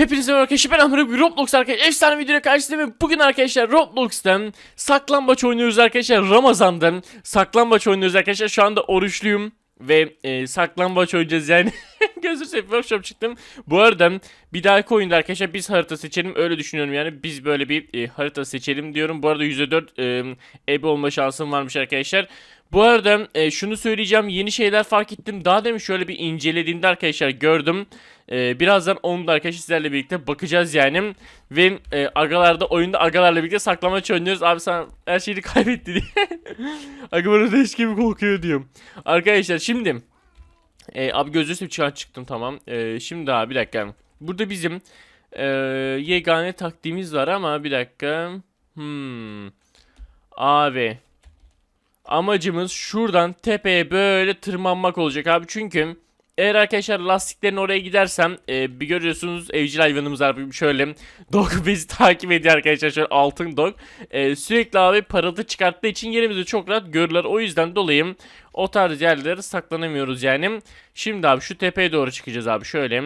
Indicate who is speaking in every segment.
Speaker 1: Hepinize merhaba ben Amir Roblox arkadaşlar efsane videoya karşınızdayım bugün arkadaşlar Roblox'tan saklambaç oynuyoruz arkadaşlar Ramazan'dan saklambaç oynuyoruz arkadaşlar. Şu anda oruçluyum ve e, saklambaç oynayacağız yani. Gözür seveyim workshop çıktım. Bu arada bir dahaki oyunda arkadaşlar biz harita seçelim öyle düşünüyorum yani. Biz böyle bir e, harita seçelim diyorum. Bu arada %4 e, ebe olma şansım varmış arkadaşlar bu arada e, şunu söyleyeceğim yeni şeyler fark ettim daha demin şöyle bir incelediğimde arkadaşlar gördüm ee, birazdan onu da arkadaşlar sizlerle birlikte bakacağız yani. Ve e, agalarda oyunda agalarla birlikte saklamaç oynuyoruz. Abi sen her şeyini kaybetti diye. Aga bana leş gibi korkuyor diyorum. Arkadaşlar şimdi. E, abi gözlüğü çıkar çıktım tamam. E, şimdi abi bir dakika. Burada bizim e, yegane taktiğimiz var ama bir dakika. Hmm. Abi. Amacımız şuradan tepeye böyle tırmanmak olacak abi. Çünkü eğer arkadaşlar lastiklerin oraya gidersem e, bir görüyorsunuz evcil hayvanımız var. Şöyle dog bizi takip ediyor arkadaşlar. Şöyle altın dog. E, sürekli abi parıltı çıkarttığı için yerimizi çok rahat görürler. O yüzden dolayı o tarz yerlere saklanamıyoruz yani. Şimdi abi şu tepeye doğru çıkacağız abi. Şöyle.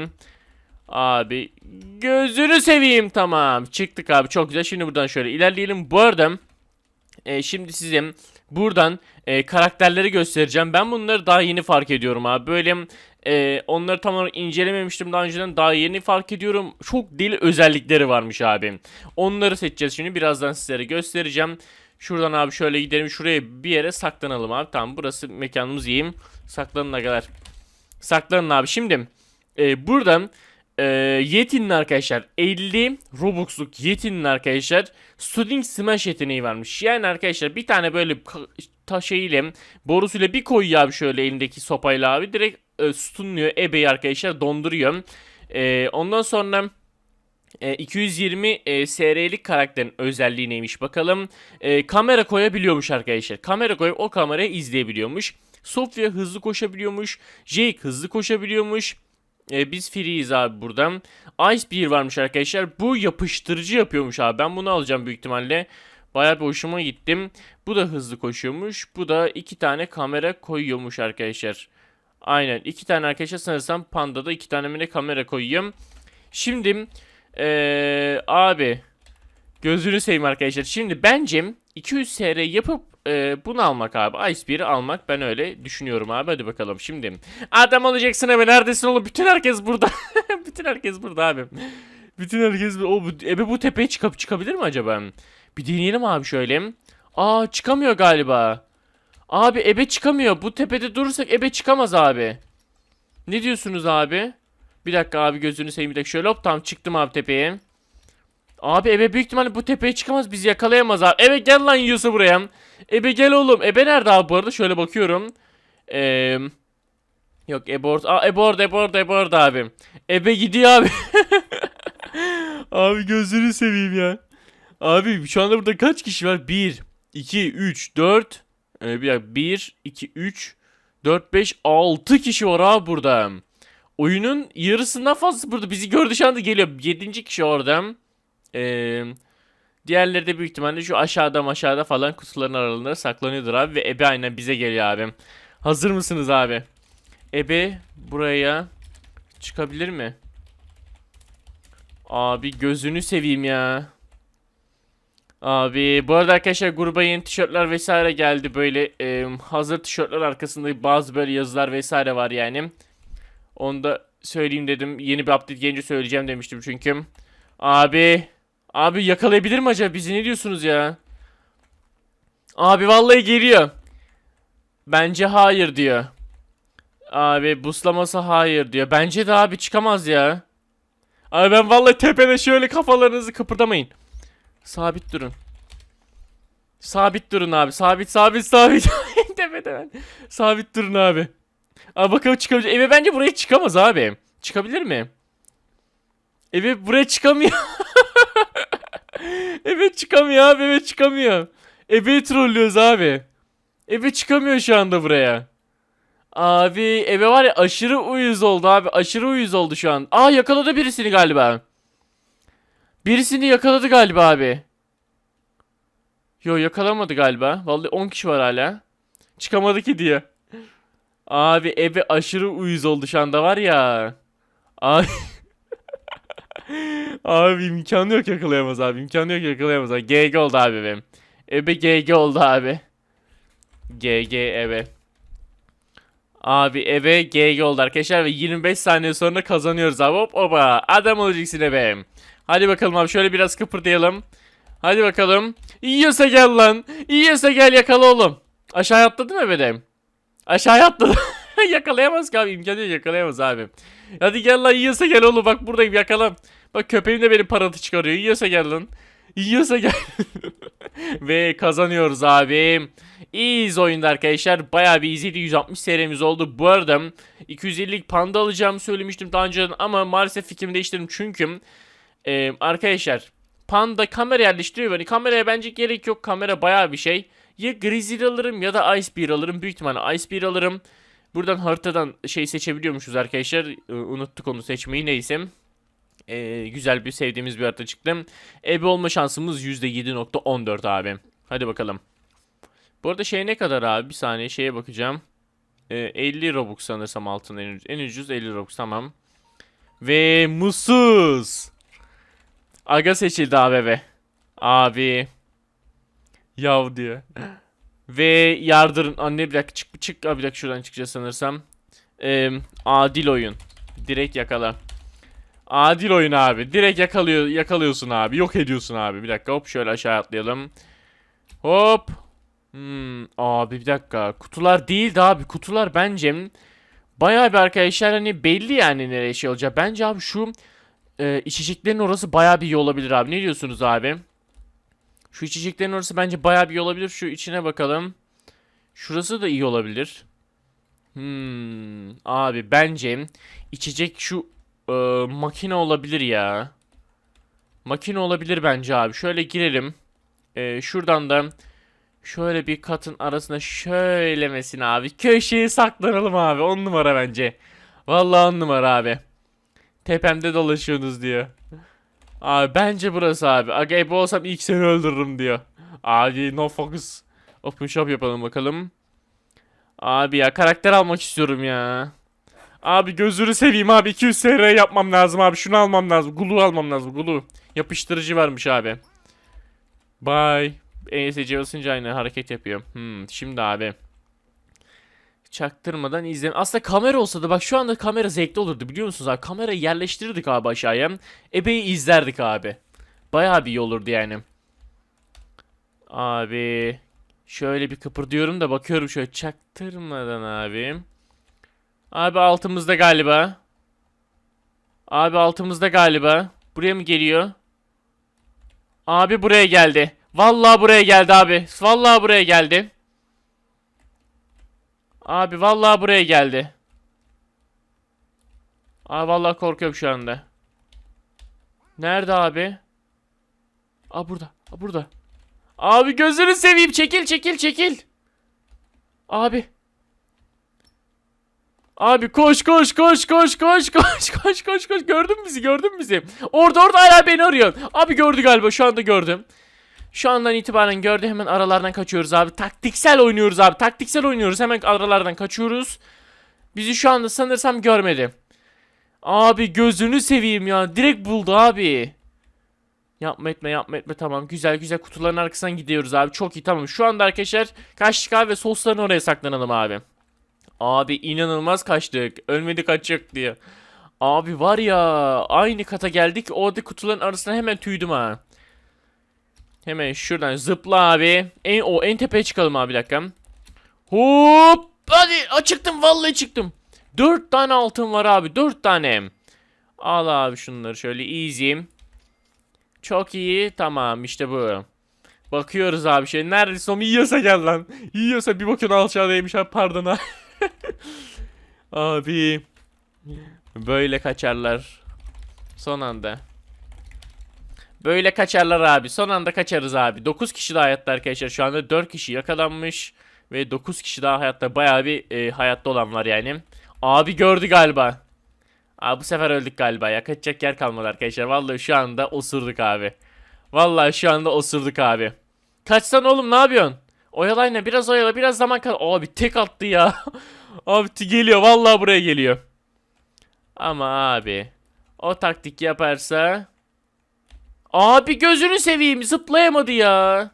Speaker 1: Abi gözünü seveyim. Tamam. Çıktık abi. Çok güzel. Şimdi buradan şöyle ilerleyelim. Bu arada e, şimdi size buradan e, karakterleri göstereceğim. Ben bunları daha yeni fark ediyorum abi. Böyle e, onları tam olarak incelememiştim daha önceden. Daha yeni fark ediyorum. Çok deli özellikleri varmış abi. Onları seçeceğiz şimdi. Birazdan sizlere göstereceğim. Şuradan abi şöyle gidelim. Şuraya bir yere saklanalım abi. Tamam burası mekanımız iyiyim. Saklanın kadar. Saklanın abi. Şimdi e, buradan e, Yeti'nin arkadaşlar 50 Robux'luk Yeti'nin arkadaşlar Studding Smash yeteneği varmış. Yani arkadaşlar bir tane böyle taşıyla borusuyla bir koyuyor abi şöyle elindeki sopayla abi direkt e, stunluyor ebeyi arkadaşlar donduruyor. E, ondan sonra e, 220 e, SR'lik karakterin özelliği neymiş bakalım. E, kamera koyabiliyormuş arkadaşlar. Kamera koyup o kamerayı izleyebiliyormuş. Sofia hızlı koşabiliyormuş. Jake hızlı koşabiliyormuş. E, biz free'iz abi buradan. Ice Beer varmış arkadaşlar. Bu yapıştırıcı yapıyormuş abi. Ben bunu alacağım büyük ihtimalle. Bayağı bir hoşuma gittim. Bu da hızlı koşuyormuş. Bu da iki tane kamera koyuyormuş arkadaşlar. Aynen. iki tane arkadaşlar sanırsam Panda'da iki tane mi ne kamera koyuyorum. Şimdi ee, abi gözünü seveyim arkadaşlar. Şimdi bence 200 SR yapıp e, bunu almak abi. Ice Beer'i almak ben öyle düşünüyorum abi. Hadi bakalım şimdi. Adam olacaksın abi neredesin oğlum? Bütün herkes burada. Bütün herkes burada abi. Bütün herkes o bu, ebe bu tepeye çıkıp çıkabilir mi acaba? Bir deneyelim abi şöyle. Aa çıkamıyor galiba. Abi ebe çıkamıyor. Bu tepede durursak ebe çıkamaz abi. Ne diyorsunuz abi? Bir dakika abi gözünü seveyim bir dakika. Şöyle hop tamam çıktım abi tepeye. Abi ebe büyük ihtimalle bu tepeye çıkamaz. Bizi yakalayamaz abi. Ebe gel lan yiyorsa buraya. Ebe gel oğlum. Ebe nerede abi bu arada? Şöyle bakıyorum. Eee... Yok Ebe orada. Aa Ebe orada Ebe orada Ebe orada abi. Ebe gidiyor abi. abi gözünü seveyim ya. Abi şu anda burada kaç kişi var? 1, 2, 3, 4. Ee, bir dakika. 1, 2, 3, 4, 5, 6 kişi var abi burada. Oyunun yarısından fazlası burada. Bizi gördü şu anda geliyor. 7. kişi orada. Ee, diğerleri de büyük ihtimalle şu aşağıda aşağıda falan kutuların aralarında saklanıyordur abi. Ve Ebe aynen bize geliyor abi. Hazır mısınız abi? Ebe buraya çıkabilir mi? Abi gözünü seveyim ya. Abi bu arada arkadaşlar gruba yeni tişörtler vesaire geldi böyle e, hazır tişörtler arkasında bazı böyle yazılar vesaire var yani. Onu da söyleyeyim dedim. Yeni bir update gelince söyleyeceğim demiştim çünkü. Abi abi yakalayabilir mi acaba bizi ne diyorsunuz ya? Abi vallahi geliyor. Bence hayır diyor. Abi buslaması hayır diyor. Bence de abi çıkamaz ya. Abi ben vallahi tepede şöyle kafalarınızı kıpırdamayın. Sabit durun. Sabit durun abi. Sabit sabit sabit. tepede ben. Sabit durun abi. Abi bakalım çıkabilecek. Eve bence buraya çıkamaz abi. Çıkabilir mi? Eve buraya çıkamıyor. eve çıkamıyor abi. Eve çıkamıyor. Eve trollüyoruz abi. Eve çıkamıyor şu anda buraya. Abi eve var ya aşırı uyuz oldu abi. Aşırı uyuz oldu şu an. Aa yakaladı birisini galiba. Birisini yakaladı galiba abi. Yo yakalamadı galiba. Vallahi 10 kişi var hala. Çıkamadı ki diye. Abi eve aşırı uyuz oldu şu anda var ya. Abi. Abi imkanı yok yakalayamaz abi. imkanı yok yakalayamaz abi. GG oldu abi benim. Ebe GG oldu abi. GG ebe. Abi eve GG oldu arkadaşlar ve 25 saniye sonra kazanıyoruz abi. Hop oba. Adam olacaksın ebe. Hadi bakalım abi şöyle biraz kıpırdayalım. Hadi bakalım. Yiyorsa gel lan. Yiyorsa gel yakala oğlum. Aşağı atladı mı ebedeyim? Aşağı atladı. Yakalayamaz ki abi. imkanı yok yakalayamaz abi. Hadi gel lan yiyorsa gel oğlum. Bak buradayım yakala. Bak köpeğim de benim paratı çıkarıyor. Yiyorsa gel lan. Yiyorsa gel. Ve kazanıyoruz abi. İyiyiz oyunda arkadaşlar. Bayağı bir easy'di. 160 serimiz oldu. Bu arada 250'lik panda alacağımı söylemiştim daha önceden ama maalesef fikrimi değiştirdim çünkü e, arkadaşlar panda kamera yerleştiriyor. Yani kameraya bence gerek yok. Kamera bayağı bir şey. Ya Grizzly alırım ya da Ice Bear alırım. Büyük ihtimalle Ice Bear alırım. Buradan haritadan şey seçebiliyormuşuz arkadaşlar. E, unuttuk onu seçmeyi neyse. E, güzel bir sevdiğimiz bir harita çıktı. Ebe olma şansımız %7.14 abi. Hadi bakalım. Bu arada şey ne kadar abi? Bir saniye şeye bakacağım. E, 50 Robux sanırsam altın en, en ucuz 50 Robux tamam. Ve mutsuz. Aga seçildi abi be. Abi. Yav diyor. Ve yardırın. Anne bir dakika çık çık. Abi bir dakika şuradan çıkacağız sanırsam. Ee, adil oyun. Direkt yakala. Adil oyun abi. Direkt yakalıyor yakalıyorsun abi. Yok ediyorsun abi. Bir dakika hop şöyle aşağı atlayalım. Hop. Hmm, abi bir dakika. Kutular değildi abi. Kutular bence bayağı bir arkadaşlar hani belli yani nereye şey olacak. Bence abi şu e, içeceklerin orası bayağı bir iyi olabilir abi. Ne diyorsunuz abi? Şu içeceklerin orası bence bayağı bir iyi olabilir. Şu içine bakalım. Şurası da iyi olabilir. Hmm, abi bence içecek şu e, makine olabilir ya. Makine olabilir bence abi. Şöyle girelim. E, şuradan da şöyle bir katın arasına şöylemesin abi. Köşeye saklanalım abi. On numara bence. Vallahi on numara abi. Tepemde dolaşıyorsunuz diyor. Abi bence burası abi. Aga ebe olsam ilk seni öldürürüm diyor. Abi no focus. Open shop yapalım bakalım. Abi ya karakter almak istiyorum ya. Abi gözünü seveyim abi 200 SR yapmam lazım abi şunu almam lazım. Gulu almam lazım gulu. Yapıştırıcı varmış abi. Bye. ESC basınca aynı hareket yapıyor. Hmm, şimdi abi. Çaktırmadan izle. Aslında kamera olsa da bak şu anda kamera zevkli olurdu biliyor musunuz abi? Kamerayı yerleştirirdik abi aşağıya. Ebeyi izlerdik abi. Bayağı bir iyi olurdu yani. Abi. Şöyle bir kıpırdıyorum da bakıyorum şöyle çaktırmadan abi. Abi altımızda galiba. Abi altımızda galiba. Buraya mı geliyor? Abi buraya geldi. Vallahi buraya geldi abi. Vallahi buraya geldi. Abi vallahi buraya geldi. Abi vallahi korkuyorum şu anda. Nerede abi? Aa burada. Aa burada. Abi gözünü seveyim. Çekil çekil çekil. Abi. Abi koş koş koş koş koş koş koş koş koş gördün mü bizi gördün mü bizi Orada orada hala beni arıyorsun Abi gördü galiba şu anda gördüm Şu andan itibaren gördü hemen aralardan kaçıyoruz abi. Taktiksel oynuyoruz abi. Taktiksel oynuyoruz. Hemen aralardan kaçıyoruz. Bizi şu anda sanırsam görmedi. Abi gözünü seveyim ya. Direkt buldu abi. Yapma etme yapma etme. Tamam güzel güzel kutuların arkasından gidiyoruz abi. Çok iyi tamam. Şu anda arkadaşlar kaçtık abi ve sosların oraya saklanalım abi. Abi inanılmaz kaçtık. Ölmedi kaçacak diye. Abi var ya aynı kata geldik. Orada kutuların arasına hemen tüydüm ha. Hemen şuradan zıpla abi. En o en tepeye çıkalım abi bir dakika. Hop! Hadi çıktım vallahi çıktım. Dört tane altın var abi. Dört tane. Al abi şunları şöyle easy. Çok iyi. Tamam işte bu. Bakıyoruz abi şey. Neredeyse o yiyorsa gel lan. Yiyorsa bir bakın alçağdaymış abi pardon ha. Abi. Böyle kaçarlar. Son anda. Böyle kaçarlar abi. Son anda kaçarız abi. 9 kişi daha hayatta arkadaşlar. Şu anda 4 kişi yakalanmış. Ve 9 kişi daha hayatta. Bayağı bir e, hayatta olan var yani. Abi gördü galiba. Abi bu sefer öldük galiba ya. Kaçacak yer kalmadı arkadaşlar. Vallahi şu anda osurduk abi. Vallahi şu anda osurduk abi. Kaçsan oğlum ne yapıyorsun? Oyalayla biraz oyala biraz zaman kal. Abi tek attı ya. abi geliyor vallahi buraya geliyor. Ama abi. O taktik yaparsa. Abi gözünü seveyim zıplayamadı ya.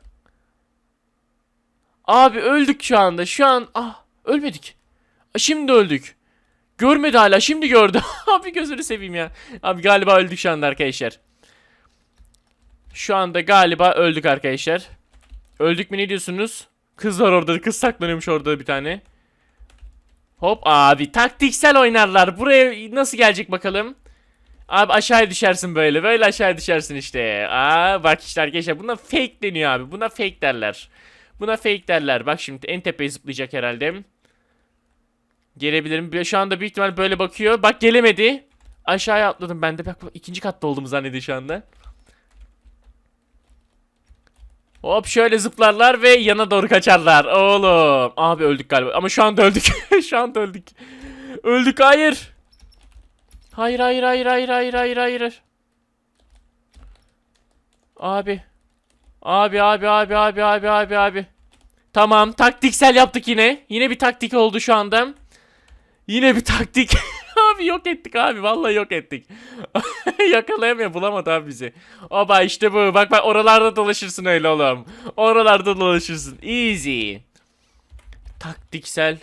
Speaker 1: Abi öldük şu anda. Şu an ah ölmedik. Şimdi öldük. Görmedi hala şimdi gördü. Abi gözünü seveyim ya. Abi galiba öldük şu anda arkadaşlar. Şu anda galiba öldük arkadaşlar. Öldük mü ne diyorsunuz? Kız var orada. Kız saklanıyormuş orada bir tane. Hop abi taktiksel oynarlar. Buraya nasıl gelecek bakalım. Abi aşağıya düşersin böyle. Böyle aşağıya düşersin işte. Aa bak işte arkadaşlar buna fake deniyor abi. Buna fake derler. Buna fake derler. Bak şimdi en tepeye zıplayacak herhalde. Gelebilirim. Şu anda büyük ihtimal böyle bakıyor. Bak gelemedi. Aşağıya atladım ben de. Bak ikinci katta olduğumu zannediyor şu anda. Hop şöyle zıplarlar ve yana doğru kaçarlar. Oğlum. Abi öldük galiba. Ama şu anda öldük. şu anda öldük. Öldük hayır. Hayır hayır hayır hayır hayır hayır hayır. Abi. Abi abi abi abi abi abi abi. Tamam taktiksel yaptık yine. Yine bir taktik oldu şu anda. Yine bir taktik. abi yok ettik abi vallahi yok ettik. Yakalayamıyor bulamadı abi bizi. Oba işte bu. Bak bak oralarda dolaşırsın öyle oğlum. Oralarda dolaşırsın. Easy. Taktiksel.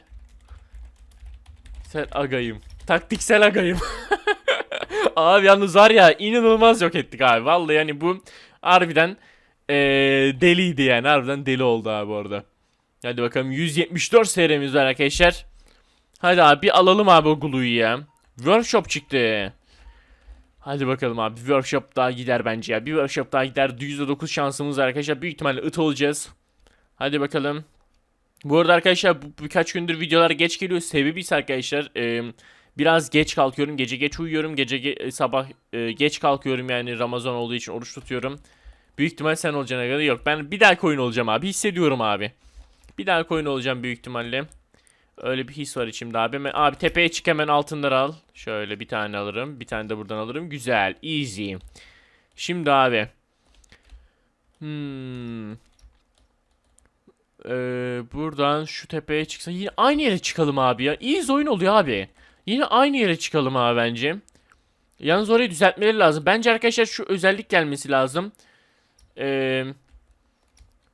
Speaker 1: Sen agayım. Taktiksel agayım. abi yalnız var ya inanılmaz yok ettik abi. Vallahi yani bu harbiden eee, deliydi yani. Harbiden deli oldu abi orada. Hadi bakalım 174 serimiz var arkadaşlar. Hadi abi bir alalım abi o Glue'yu ya. Workshop çıktı. Hadi bakalım abi workshop daha gider bence ya. Bir workshop daha gider. %9 şansımız var arkadaşlar. Büyük ihtimalle ıt olacağız. Hadi bakalım. Bu arada arkadaşlar bu birkaç gündür videolar geç geliyor. Sebebi ise arkadaşlar e, biraz geç kalkıyorum. Gece geç uyuyorum. Gece ge- sabah e, geç kalkıyorum yani Ramazan olduğu için oruç tutuyorum. Büyük ihtimal sen olacağına göre yok. Ben bir daha oyun olacağım abi. Hissediyorum abi. Bir daha oyun olacağım büyük ihtimalle. Öyle bir his var içimde abi. Abi tepeye çık hemen altınları al. Şöyle bir tane alırım. Bir tane de buradan alırım. Güzel. Easy. Şimdi abi. Hmm. Ee, buradan şu tepeye çıksa yine aynı yere çıkalım abi ya. İyi oyun oluyor abi. Yine aynı yere çıkalım abi bence. Yalnız orayı düzeltmeleri lazım. Bence arkadaşlar şu özellik gelmesi lazım. Ee,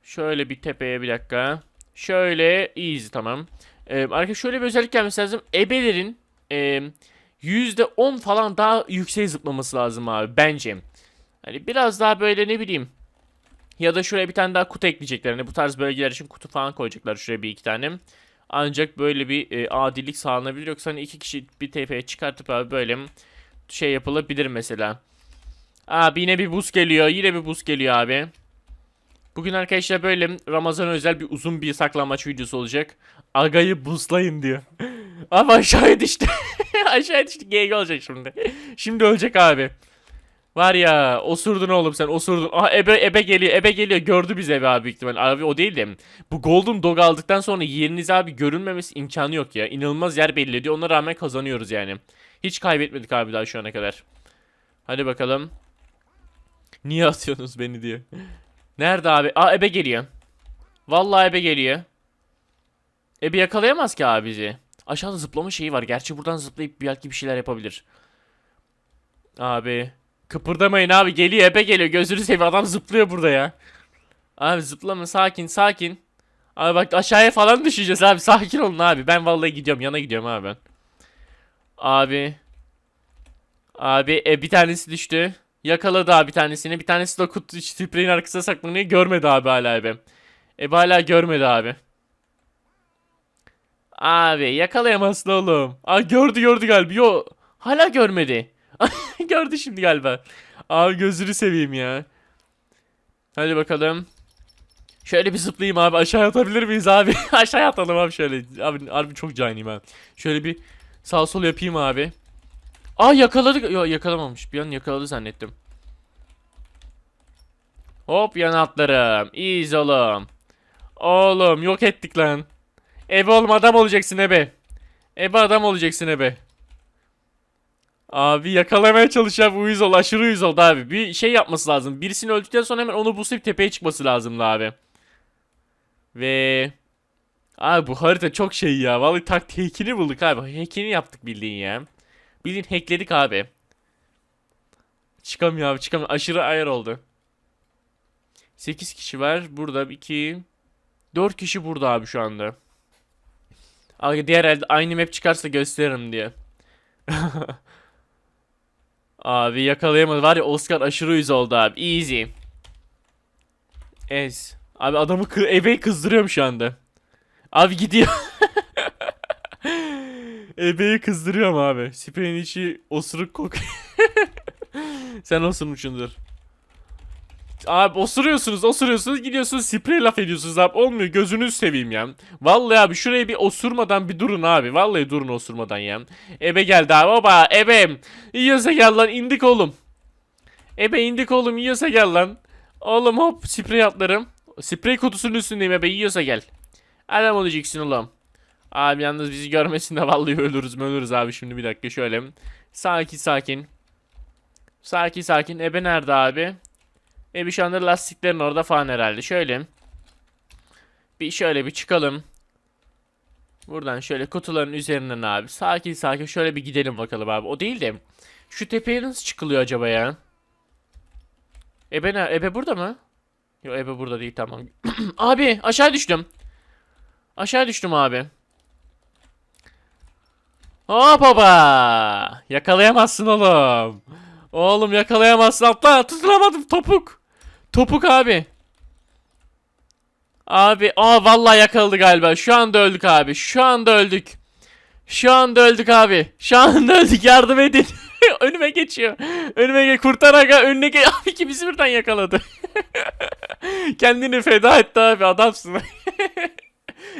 Speaker 1: şöyle bir tepeye bir dakika. Şöyle easy tamam. Ee, arkadaşlar şöyle bir özellik gelmesi lazım. Ebelerin e, %10 falan daha yükseğe zıplaması lazım abi bence. Hani biraz daha böyle ne bileyim. Ya da şuraya bir tane daha kutu ekleyecekler. Hani bu tarz bölgeler için kutu falan koyacaklar şuraya bir iki tane. Ancak böyle bir e, adillik sağlanabilir. Yoksa hani iki kişi bir tepeye çıkartıp abi böyle şey yapılabilir mesela. Abi yine bir buz geliyor. Yine bir buz geliyor abi. Bugün arkadaşlar böyle Ramazan özel bir uzun bir saklanmaç videosu olacak. Agayı buzlayın diyor. Abi aşağıya düştü. aşağıya düştü. GG olacak şimdi. Şimdi ölecek abi. Var ya osurdun oğlum sen osurdun. Aha ebe, ebe geliyor ebe geliyor gördü bizi ebe abi büyük ihtimal. Abi o değil de bu golden dog aldıktan sonra yeriniz abi görünmemesi imkanı yok ya. İnanılmaz yer belli ona rağmen kazanıyoruz yani. Hiç kaybetmedik abi daha şu ana kadar. Hadi bakalım. Niye atıyorsunuz beni diye. Nerede abi? Aa ebe geliyor. Vallahi ebe geliyor. Ebe yakalayamaz ki abi bizi. Aşağıda zıplama şeyi var. Gerçi buradan zıplayıp belki bir şeyler yapabilir. Abi. Kıpırdamayın abi. Geliyor ebe geliyor. Gözünü seveyim adam zıplıyor burada ya. Abi zıplama sakin sakin. Abi bak aşağıya falan düşeceğiz abi. Sakin olun abi. Ben vallahi gidiyorum. Yana gidiyorum abi ben. Abi. Abi e, bir tanesi düştü. Yakaladı abi bir tanesini. Bir tanesi de kutu spreyin arkasına saklanıyor. Görmedi abi hala ebe. Ebe hala görmedi abi. Abi yakalayamazsın oğlum. Aa gördü gördü galiba. Yo hala görmedi. gördü şimdi galiba. Abi gözünü seveyim ya. Hadi bakalım. Şöyle bir zıplayayım abi. Aşağı atabilir miyiz abi? Aşağı atalım abi şöyle. Abi harbi çok caniyim ha. Şöyle bir sağ sol yapayım abi. Aa yakaladık. Yo yakalamamış. Bir an yakaladı zannettim. Hop yan atlarım. İyiyiz oğlum. Oğlum yok ettik lan. Ebe oğlum adam olacaksın ebe. Ebe adam olacaksın ebe. Abi yakalamaya çalışan bu uyuz oldu. Aşırı uyuz oldu abi. Bir şey yapması lazım. Birisini öldükten sonra hemen onu buslayıp tepeye çıkması lazımdı abi. Ve... Abi bu harita çok şey ya. Vallahi taktik hackini bulduk abi. Hackini yaptık bildiğin ya. Bildiğin hackledik abi. Çıkamıyor abi çıkamıyor. Aşırı ayar oldu. 8 kişi var. Burada 2 4 kişi burada abi şu anda. Abi diğer elde aynı map çıkarsa gösteririm diye. abi yakalayamadı. Var ya Oscar aşırı uyuz oldu abi. Easy. Ez. Abi adamı kı ebeyi kızdırıyorum şu anda. Abi gidiyor. ebeyi kızdırıyorum abi. Spreyin içi osuruk kokuyor. Sen osurmuşsundur. Abi osuruyorsunuz osuruyorsunuz gidiyorsunuz sprey laf ediyorsunuz abi olmuyor gözünüzü seveyim ya. Vallahi abi şuraya bir osurmadan bir durun abi. Vallahi durun osurmadan ya. Ebe geldi abi oba ebem. Yiyorsa gel lan indik oğlum. Ebe indik oğlum yiyorsa gel lan. Oğlum hop sprey atlarım. Sprey kutusunun üstündeyim ebe yiyorsa gel. Adam olacaksın oğlum. Abi yalnız bizi görmesin de vallahi ölürüz ölürüz abi şimdi bir dakika şöyle. Sakin sakin. Sakin sakin. Ebe nerede abi? Ebe şu anda lastiklerin orada falan herhalde. Şöyle. Bir şöyle bir çıkalım. Buradan şöyle kutuların üzerinden abi. Sakin sakin şöyle bir gidelim bakalım abi. O değil de. Şu tepeye nasıl çıkılıyor acaba ya? Ebe ne? Ebe burada mı? Yok Ebe burada değil tamam. abi aşağı düştüm. Aşağı düştüm abi. Hop baba. Yakalayamazsın oğlum. Oğlum yakalayamazsın atla tutulamadım topuk. Topuk abi. Abi aa vallahi yakaladı galiba. Şu anda öldük abi. Şu anda öldük. Şu anda öldük abi. Şu anda öldük. Yardım edin. Önüme geçiyor. Önüme ge kurtar aga. Önüne ge abi ikimizi birden yakaladı. Kendini feda etti abi adamsın.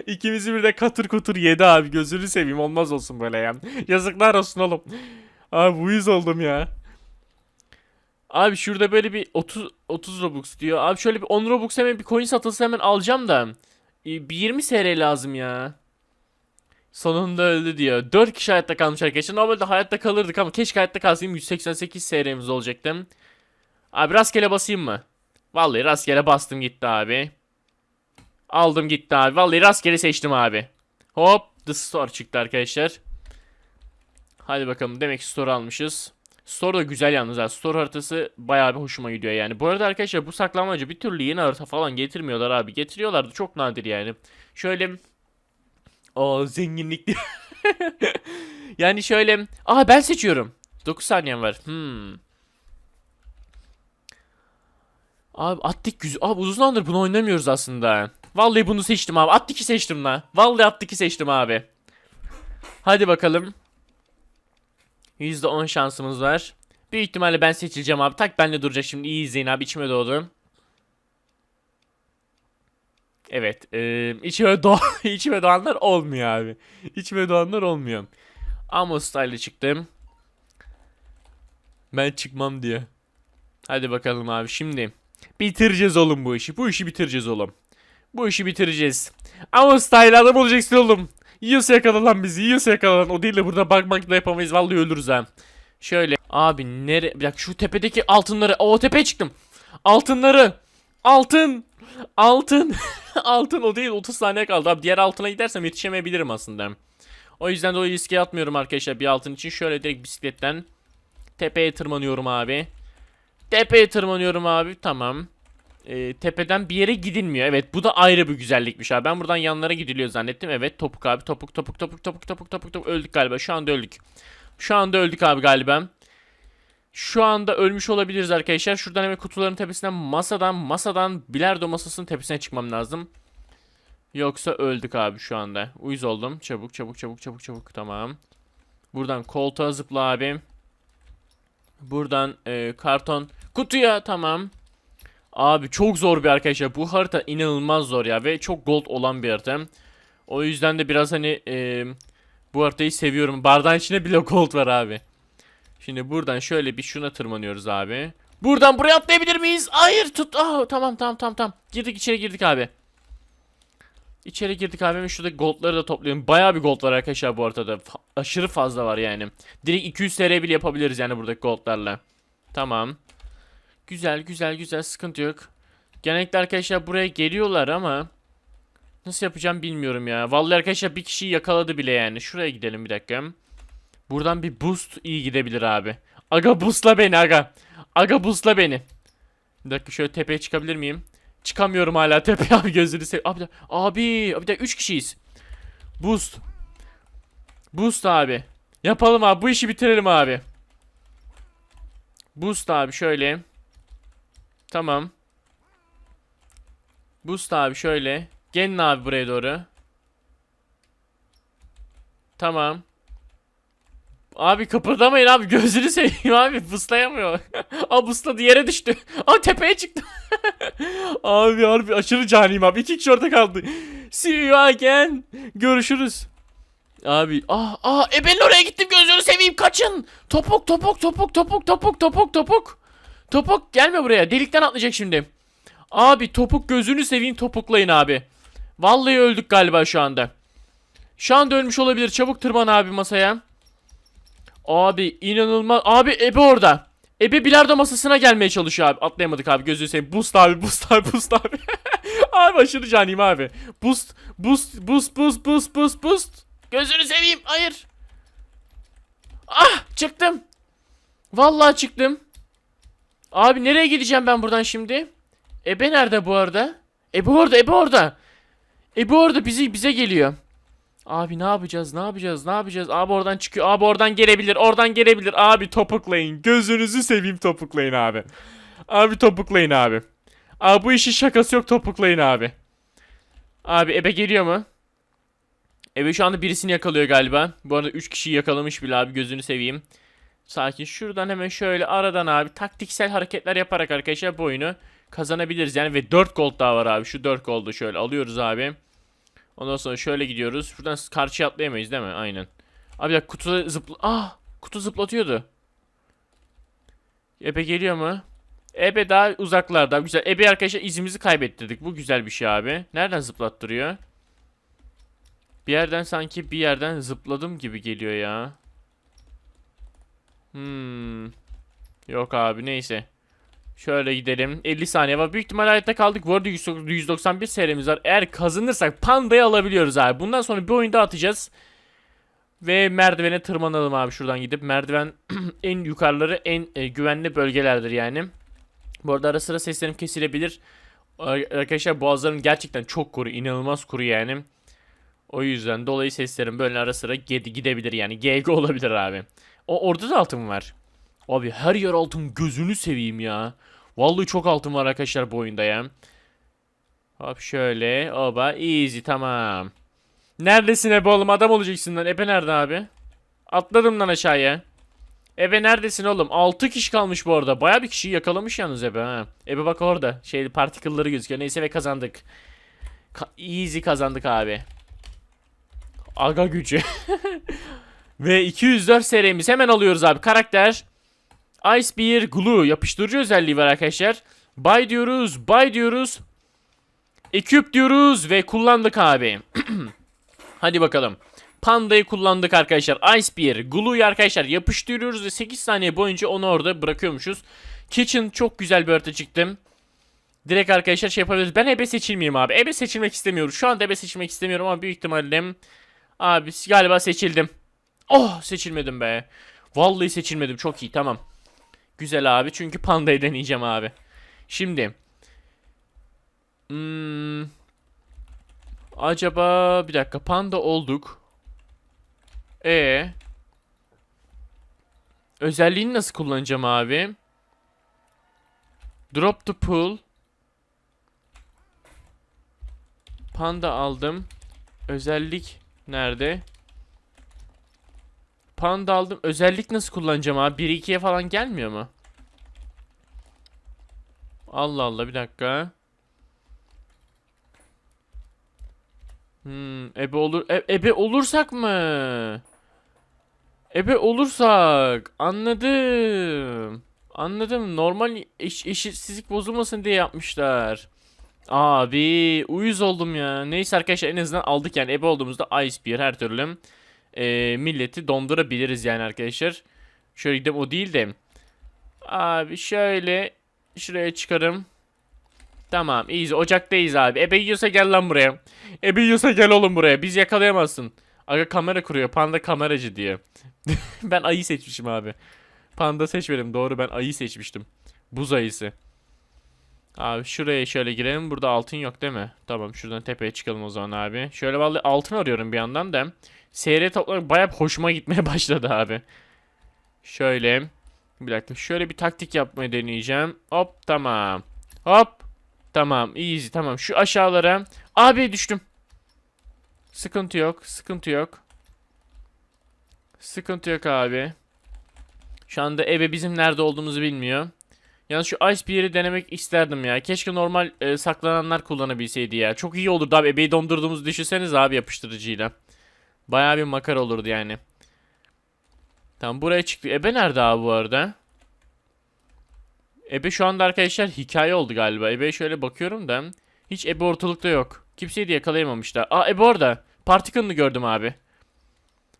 Speaker 1: İkimizi birden katır kutur yedi abi. Gözünü seveyim olmaz olsun böyle ya. Yazıklar olsun oğlum. Abi uyuz oldum ya. Abi şurada böyle bir 30 30 Robux diyor. Abi şöyle bir 10 Robux hemen bir coin satılsa hemen alacağım da. Ee, Bir 20 SR lazım ya. Sonunda öldü diyor. 4 kişi hayatta kalmış arkadaşlar. Normalde hayatta kalırdık ama keşke hayatta kalsaydım 188 SR'miz olacaktı. Abi rastgele basayım mı? Vallahi rastgele bastım gitti abi. Aldım gitti abi. Vallahi rastgele seçtim abi. Hop The Store çıktı arkadaşlar. Hadi bakalım demek Store almışız. Store da güzel yalnız ha. Store haritası bayağı bir hoşuma gidiyor yani. Bu arada arkadaşlar bu saklamacı bir türlü yeni harita falan getirmiyorlar abi. Getiriyorlar da çok nadir yani. Şöyle o zenginlik yani şöyle Aa ben seçiyorum. 9 saniyem var. Hmm. Abi Attik güzel. Abi uzun zamandır bunu oynamıyoruz aslında. Vallahi bunu seçtim abi. Attik'i seçtim la. Vallahi Attik'i seçtim abi. Hadi bakalım. %10 şansımız var. Büyük ihtimalle ben seçileceğim abi. Tak benle duracak şimdi. İyi izleyin abi. içime doğdu. Evet. E, içime, doğ içime doğanlar olmuyor abi. İçime doğanlar olmuyor. Amo style çıktım. Ben çıkmam diye. Hadi bakalım abi şimdi. Bitireceğiz oğlum bu işi. Bu işi bitireceğiz oğlum. Bu işi bitireceğiz. Amo style adam olacaksın oğlum. Yiyorsa yakala bizi. Yiyorsa yakala. O değil de burada bakmak da yapamayız. Vallahi ölürüz ha. Şöyle. Abi nere... Bir dakika şu tepedeki altınları. O tepeye çıktım. Altınları. Altın. Altın. altın o değil 30 saniye kaldı abi. Diğer altına gidersem yetişemeyebilirim aslında. O yüzden de o riske atmıyorum arkadaşlar bir altın için. Şöyle direkt bisikletten tepeye tırmanıyorum abi. Tepeye tırmanıyorum abi. Tamam. Ee, tepeden bir yere gidilmiyor. Evet bu da ayrı bir güzellikmiş abi. Ben buradan yanlara gidiliyor zannettim. Evet topuk abi. Topuk topuk topuk topuk topuk topuk topuk. Öldük galiba. Şu anda öldük. Şu anda öldük abi galiba. Şu anda ölmüş olabiliriz arkadaşlar. Şuradan hemen kutuların tepesinden masadan masadan bilardo masasının tepesine çıkmam lazım. Yoksa öldük abi şu anda. Uyuz oldum. Çabuk çabuk çabuk çabuk çabuk. Tamam. Buradan koltuğa zıpla abi. Buradan e, karton kutuya tamam. Abi çok zor bir arkadaşlar. Bu harita inanılmaz zor ya ve çok gold olan bir harita. O yüzden de biraz hani e, bu haritayı seviyorum. Bardağın içinde bile gold var abi. Şimdi buradan şöyle bir şuna tırmanıyoruz abi. Buradan buraya atlayabilir miyiz? Hayır tut. Ah, tamam tamam tamam tamam. Girdik içeri girdik abi. İçeri girdik abi. Hemen şurada goldları da topluyorum. Bayağı bir gold var arkadaşlar bu haritada. Fa- aşırı fazla var yani. Direkt 200 TL bile yapabiliriz yani buradaki goldlarla. Tamam. Güzel güzel güzel sıkıntı yok. Genellikle arkadaşlar buraya geliyorlar ama nasıl yapacağım bilmiyorum ya. Vallahi arkadaşlar bir kişiyi yakaladı bile yani. Şuraya gidelim bir dakika. Buradan bir boost iyi gidebilir abi. Aga boostla beni aga. Aga busla beni. Bir dakika şöyle tepeye çıkabilir miyim? Çıkamıyorum hala tepeye abi gözünü sev. Abi, abi, abi de 3 kişiyiz. Boost. Boost abi. Yapalım abi bu işi bitirelim abi. Boost abi şöyle. Tamam. Boost abi şöyle. Gelin abi buraya doğru. Tamam. Abi kıpırdamayın abi gözünü seveyim abi buslayamıyor. Aa busladı yere düştü. Aa tepeye çıktı. abi harbi aşırı caniyim abi. İki kişi orada kaldı. See you again. Görüşürüz. Abi ah ah e ben oraya gittim gözünü seveyim kaçın. Topuk topuk topuk topuk topuk topuk topuk. Topuk gelme buraya delikten atlayacak şimdi. Abi topuk gözünü seveyim topuklayın abi. Vallahi öldük galiba şu anda. Şu anda ölmüş olabilir çabuk tırman abi masaya. Abi inanılmaz. Abi Ebe orada. Ebe bilardo masasına gelmeye çalışıyor abi. Atlayamadık abi gözünü seveyim. Boost abi boost abi boost abi. abi aşırı caniyim abi. Boost boost boost boost boost boost boost. Gözünü seveyim. Hayır. Ah çıktım. Vallahi çıktım. Abi nereye gideceğim ben buradan şimdi? Ebe nerede bu arada? Ebe orada, Ebe orada. Ebe orada bizi bize geliyor. Abi ne yapacağız? Ne yapacağız? Ne yapacağız? Abi oradan çıkıyor. Abi oradan gelebilir. Oradan gelebilir. Abi topuklayın. Gözünüzü seveyim topuklayın abi. Abi topuklayın abi. Abi bu işin şakası yok topuklayın abi. Abi Ebe geliyor mu? Ebe şu anda birisini yakalıyor galiba. Bu arada 3 kişiyi yakalamış bile abi gözünü seveyim. Sakin şuradan hemen şöyle aradan abi taktiksel hareketler yaparak arkadaşlar bu oyunu kazanabiliriz. Yani ve 4 gold daha var abi. Şu 4 goldu şöyle alıyoruz abi. Ondan sonra şöyle gidiyoruz. Şuradan karşıya atlayamayız değil mi? Aynen. Abi ya kutu zıpla... Ah! Kutu zıplatıyordu. Ebe geliyor mu? Ebe daha uzaklarda. Güzel. Ebe arkadaşlar izimizi kaybettirdik. Bu güzel bir şey abi. Nereden zıplattırıyor? Bir yerden sanki bir yerden zıpladım gibi geliyor ya. Hmm. Yok abi neyse. Şöyle gidelim. 50 saniye var. Büyük ihtimal hayatta kaldık. Bu arada 191 serimiz var. Eğer kazanırsak pandayı alabiliyoruz abi. Bundan sonra bir oyun daha atacağız. Ve merdivene tırmanalım abi şuradan gidip. Merdiven en yukarıları en e, güvenli bölgelerdir yani. Bu arada ara sıra seslerim kesilebilir. Ar- Arkadaşlar boğazlarım gerçekten çok kuru. inanılmaz kuru yani. O yüzden dolayı seslerim böyle ara sıra gide- gidebilir yani. GG olabilir abi. O orada da altın var. Abi her yer altın gözünü seveyim ya. Vallahi çok altın var arkadaşlar bu oyunda ya. Hop şöyle. Oba easy tamam. Neredesin Ebe oğlum adam olacaksın lan. Ebe nerede abi? Atladım lan aşağıya. Ebe neredesin oğlum? 6 kişi kalmış bu arada. Baya bir kişiyi yakalamış yalnız Ebe ha. Ebe bak orada. Şey particle'ları gözüküyor. Neyse ve kazandık. Ka- easy kazandık abi. Aga gücü. ve 204 serimiz hemen alıyoruz abi. Karakter Ice Beer Glue yapıştırıcı özelliği var arkadaşlar. Buy diyoruz, buy diyoruz. Equip diyoruz ve kullandık abi. Hadi bakalım. Panda'yı kullandık arkadaşlar. Ice Beer Glue'yu arkadaşlar yapıştırıyoruz ve 8 saniye boyunca onu orada bırakıyormuşuz. Kitchen çok güzel bir harita çıktı. Direkt arkadaşlar şey yapabiliriz. Ben ebe seçilmeyeyim abi. Ebe seçilmek istemiyorum. Şu anda ebe seçilmek istemiyorum ama büyük ihtimalle abi galiba seçildim. Oh seçilmedim be. Vallahi seçilmedim. Çok iyi tamam. Güzel abi çünkü pandayı deneyeceğim abi. Şimdi. Hmm, acaba bir dakika panda olduk. E Özelliğini nasıl kullanacağım abi? Drop the pool. Panda aldım. Özellik nerede? Panda aldım. Özellik nasıl kullanacağım abi? 1-2'ye falan gelmiyor mu? Allah Allah bir dakika. Hmm, ebe olur. E- ebe olursak mı? Ebe olursak. Anladım. Anladım. Normal eş- eşitsizlik bozulmasın diye yapmışlar. Abi uyuz oldum ya. Neyse arkadaşlar en azından aldık yani ebe olduğumuzda Ice Beer her türlü e, milleti dondurabiliriz yani arkadaşlar. Şöyle gidelim o değil de. Abi şöyle şuraya çıkarım. Tamam iyiyiz ocaktayız abi. Ebe yiyorsa gel lan buraya. Ebe yiyorsa gel oğlum buraya. Biz yakalayamazsın. Aga kamera kuruyor. Panda kameracı diye. ben ayı seçmişim abi. Panda seçmedim. Doğru ben ayı seçmiştim. Buz ayısı. Abi şuraya şöyle girelim. Burada altın yok değil mi? Tamam şuradan tepeye çıkalım o zaman abi. Şöyle vallahi altın arıyorum bir yandan da. Seyre toplamak bayağı hoşuma gitmeye başladı abi. Şöyle. Bir dakika şöyle bir taktik yapmayı deneyeceğim. Hop tamam. Hop. Tamam easy tamam. Şu aşağılara. Abi düştüm. Sıkıntı yok. Sıkıntı yok. Sıkıntı yok abi. Şu anda ebe bizim nerede olduğumuzu bilmiyor. Yalnız şu ice bir yeri denemek isterdim ya. Keşke normal e, saklananlar kullanabilseydi ya. Çok iyi olurdu abi. Ebeyi dondurduğumuzu düşünseniz abi yapıştırıcıyla. Bayağı bir makar olurdu yani. Tamam buraya çıktı. Ebe nerede abi bu arada? Ebe şu anda arkadaşlar hikaye oldu galiba. Ebe'ye şöyle bakıyorum da. Hiç Ebe ortalıkta yok. Kimseyi de yakalayamamışlar. Aa Ebe orada. Partikan'ı gördüm abi.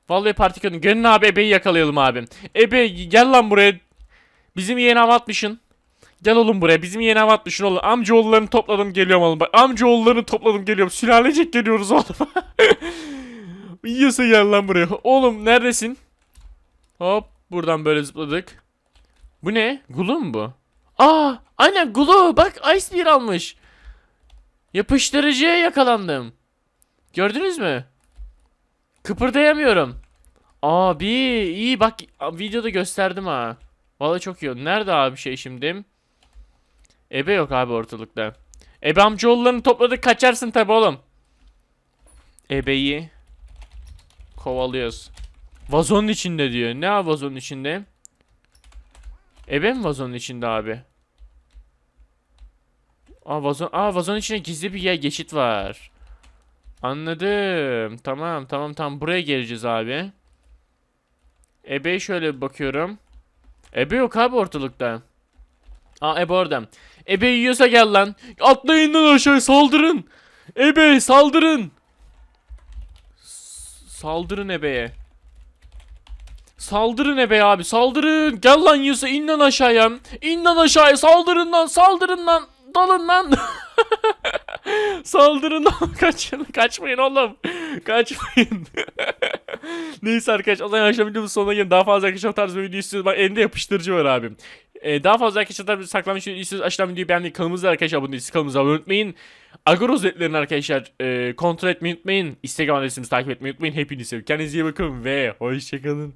Speaker 1: Vallahi Partikan'ı. Gelin abi Ebe'yi yakalayalım abi. Ebe gel lan buraya. Bizim yeğeni hava atmışsın. Gel oğlum buraya. Bizim yeğeni hava atmışsın oğlum. Amcaoğullarını topladım geliyorum oğlum. Bak amcaoğullarını topladım geliyorum. Sülalecek geliyoruz oğlum. Yiyorsa gel lan buraya. Oğlum neredesin? Hop buradan böyle zıpladık. Bu ne? Gulu mu bu? Aa aynen Gulu. Bak Ice bir almış. Yapıştırıcıya yakalandım. Gördünüz mü? Kıpırdayamıyorum. Abi iyi bak videoda gösterdim ha. Vallahi çok iyi. Nerede abi şey şimdi? Ebe yok abi ortalıkta. Ebe amcaoğullarını topladık kaçarsın tabi oğlum. Ebeyi kovalıyoruz. Vazonun içinde diyor. Ne abi vazonun içinde? Ebe mi vazonun içinde abi? Aa vazon, aa vazonun içinde gizli bir yer geçit var. Anladım. Tamam tamam tamam buraya geleceğiz abi. Ebe'ye şöyle bir bakıyorum. Ebe yok abi ortalıkta. Aa Ebe orada. Ebe yiyorsa gel lan. Atlayın lan aşağı saldırın. Ebe saldırın. S- Saldırın Ebe'ye. Saldırın Ebe abi saldırın. Gel lan yiyorsa in lan aşağıya. İn lan aşağıya saldırın lan saldırın lan. Dalın lan. Saldırın. Kaçın. Kaçmayın oğlum. Kaçmayın. Neyse arkadaşlar o zaman akşam videomuz sonuna gelin. Daha fazla arkadaşlar o tarz bir video istiyorsanız bak elinde yapıştırıcı var abim. Ee, daha fazla arkadaşlar saklanmış istiyorsanız aşağıdan videoyu beğenmeyi kanalımıza arkadaşlar abone değilseniz kanalımıza abone unutmayın. Agor rozetlerini arkadaşlar e, kontrol etmeyi unutmayın. Instagram adresimizi takip etmeyi unutmayın. Hepinizi seviyorum. Kendinize iyi bakın ve hoşçakalın.